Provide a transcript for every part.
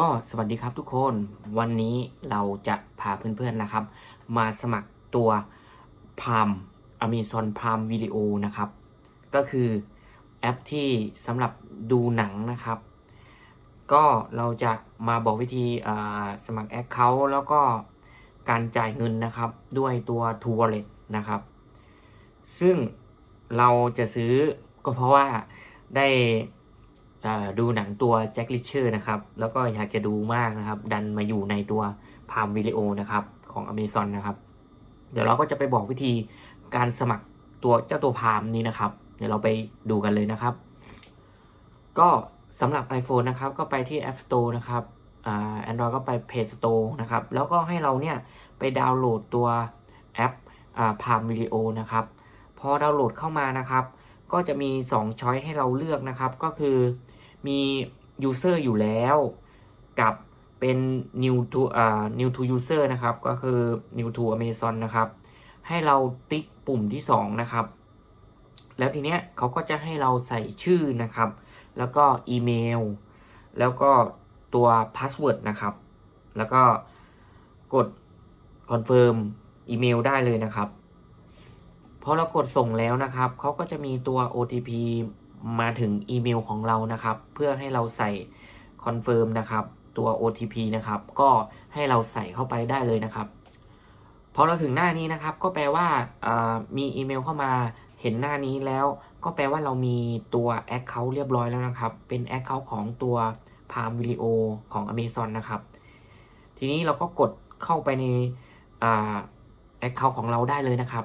ก็สวัสดีครับทุกคนวันนี้เราจะพาเพื่อนๆนะครับ มาสมัครตัวพาม Amazon Prime Video นะครับ ก็คือแอปที่สำหรับดูหนังนะครับ ก็เราจะมาบอกวิธีสมัคร Account แล้วก็การจ่ายเงินนะครับด้วยตัว t o Wallet นะครับ ซึ่งเราจะซื้อก็เพราะว่าได้ ดูหนังตัวแจ็คลิเชอร์นะครับ แล้วก็อยากจะดูมากนะครับ ดันมาอยู่ในตัวพามวิดีโอนะครับของ Amazon นะครับ เดี๋ยวเราก็จะไปบอกวิธีการสมัครตัวเจ้าตัวพามนี้นะครับ เดี๋ยวเราไปดูกันเลยนะครับ ก็สำหรับ iPhone นะครับ ก็ไปที่ App Store นะครับอ่า Android ก็ไป Play Store นะครับ แล้วก็ให้เราเนี่ยไปดาวน์โหลดตัวแอปพามวิดีโอนะครับ พอดาวน์โหลดเข้ามานะครับ ก็จะมี 2 ช้อยให้เราเลือกนะครับ ก็คือ มี user อยู่แล้ว กับเป็น new to อ่า new to user นะครับ ก็คือ new to Amazon นะครับ ให้เราติ๊กปุ่มที่ 2 นะครับ แล้วทีเนี้ยเขาก็จะให้เราใส่ชื่อนะครับ แล้วก็อีเมล แล้วก็ตัวพาสเวิร์ดนะครับ แล้วก็กดคอนเฟิร์มอีเมลได้เลยนะครับพอเรากดส่งแล้วนะครับ เขาก็จะมีตัว OTP มาถึงอีเมลของเรานะครับ เพื่อให้เราใส่คอนเฟิร์มนะครับตัว OTP นะครับ ก็ให้เราใส่เข้าไปได้เลยนะครับ พอเราถึงหน้านี้นะครับ ก็แปลว่ามีอีเมลเข้ามาเห็นหน้านี้แล้ว ก็แปลว่าเรามีตัว Account เรียบร้อยแล้วนะครับ เป็น Account ของตัว Prime Video ของ Amazon นะครับ ทีนี้เราก็กดเข้าไปในแอ่า Account ของเราได้เลยนะครับ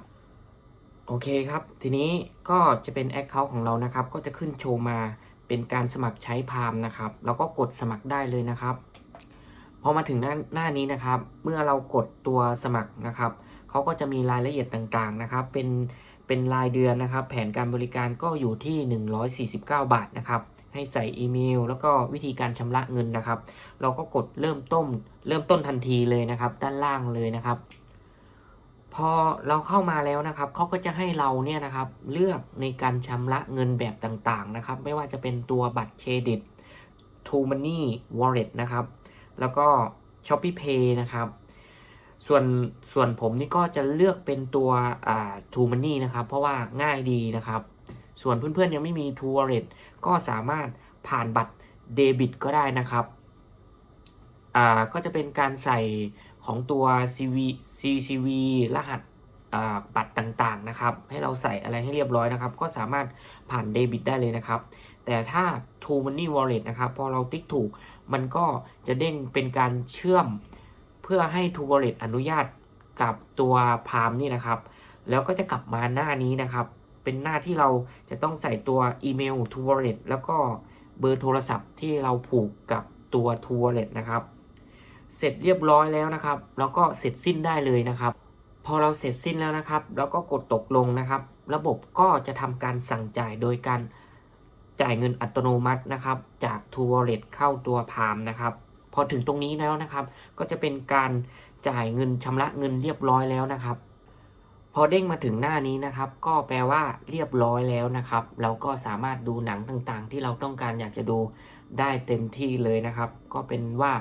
โอเคครับ ทีนี้ก็จะเป็น Account ของเรานะครับ ก็จะขึ้นโชว์มาเป็นการสมัครใช้พามนะครับเราก็กดสมัครได้เลยนะครับ พอมาถึงหน้าหน้านี้นะครับ เมื่อเรากดตัวสมัครนะครับเขาก็จะมีรายละเอียดต่างๆนะครับ เป็นเป็นรายเดือนนะครับ แผนการบริการก็อยู่ที่ 149 บาทนะครับให้ใส่อีเมล แล้วก็วิธีการชำระเงินนะครับ เราก็กดเริ่มต้น เริ่มต้นทันทีเลยนะครับ ด้านล่างเลยนะครับ พอเราเข้ามาแล้วนะครับเขาก็จะให้เราเนี่ยนะครับเลือกในการชำระเงินแบบต่างๆนะครับ ไม่ว่าจะเป็นตัวบัตรเครดิต t o Money Wallet นะครับ แล้วก็ Shopee Pay นะครับ ส่วนส่วนผมนี่ก็จะเลือกเป็นตัวอ่า t o Money นะครับ เพราะว่าง่ายดีนะครับ ส่วนเพื่อนๆยังไม่มี t o Wallet ก็สามารถผ่านบัตรเดบิตก็ได้นะครับ อ่าก็จะเป็นการใส่ของตัว CV CCV รหัสบัตรต่างๆนะครับ ให้เราใส่อะไรให้เรียบร้อยนะครับ ก็สามารถผ่านเดบิตได้เลยนะครับ แต่ถ้า t o Money Wallet นะครับ พอเราติ๊กถูก มันก็จะเด้งเป็นการเชื่อม เพื่อให้ t o Wallet อนุญาตกับตัวพามนี่นะครับ แล้วก็จะกลับมาหน้านี้นะครับ เป็นหน้าที่เราจะต้องใส่ตัวอีเมล t o Wallet แล้วก็เบอร์โทรศัพท์ที่เราผูกกับตัว t o Wallet นะครับ เสร็จเรียบร้อยแล้วนะครับ แล้วก็เสร็จสิ้นได้เลยนะครับ พอเราเสร็จสิ้นแล้วนะครับ แล้วก็กดตกลงนะครับ ระบบก็จะทำการสั่งจ่ายโดยการจ่ายเงินอัตโนมัตินะครับ จาก t o Wallet เข้าตัวพามนะครับ พอถึงตรงนี้แล้วนะครับ ก็จะเป็นการจ่ายเงินชำระเงินเรียบร้อยแล้วนะครับ พอเด้งมาถึงหน้านี้นะครับ ก็แปลว่าเรียบร้อยแล้วนะครับ เราก็สามารถดูหนังต่างๆ ที่เราต้องการอยากจะดูได้เต็มที่เลยนะครับ ก็เป็นว่า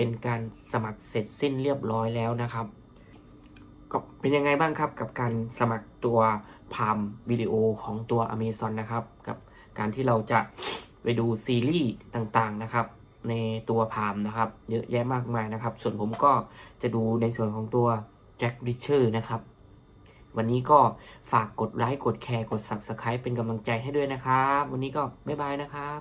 เป็นการสมัครเสร็จสิ้นเรียบร้อยแล้วนะครับ ก็เป็นยังไงบ้างครับกับการสมัครตัวพามวิดีโอของตัว Amazon นะครับ กับการที่เราจะไปดูซีรีส์ต่างๆนะครับ ในตัวพามนะครับ เยอะแยะมากมายนะครับ ส่วนผมก็จะดูในส่วนของตัวแจ็คริชเชอร์นะครับ วันนี้ก็ฝากกดไลค์กดแชร์กด Subscribe เป็นกำลังใจให้ด้วยนะครับ วันนี้ก็บ๊ายบายนะครับ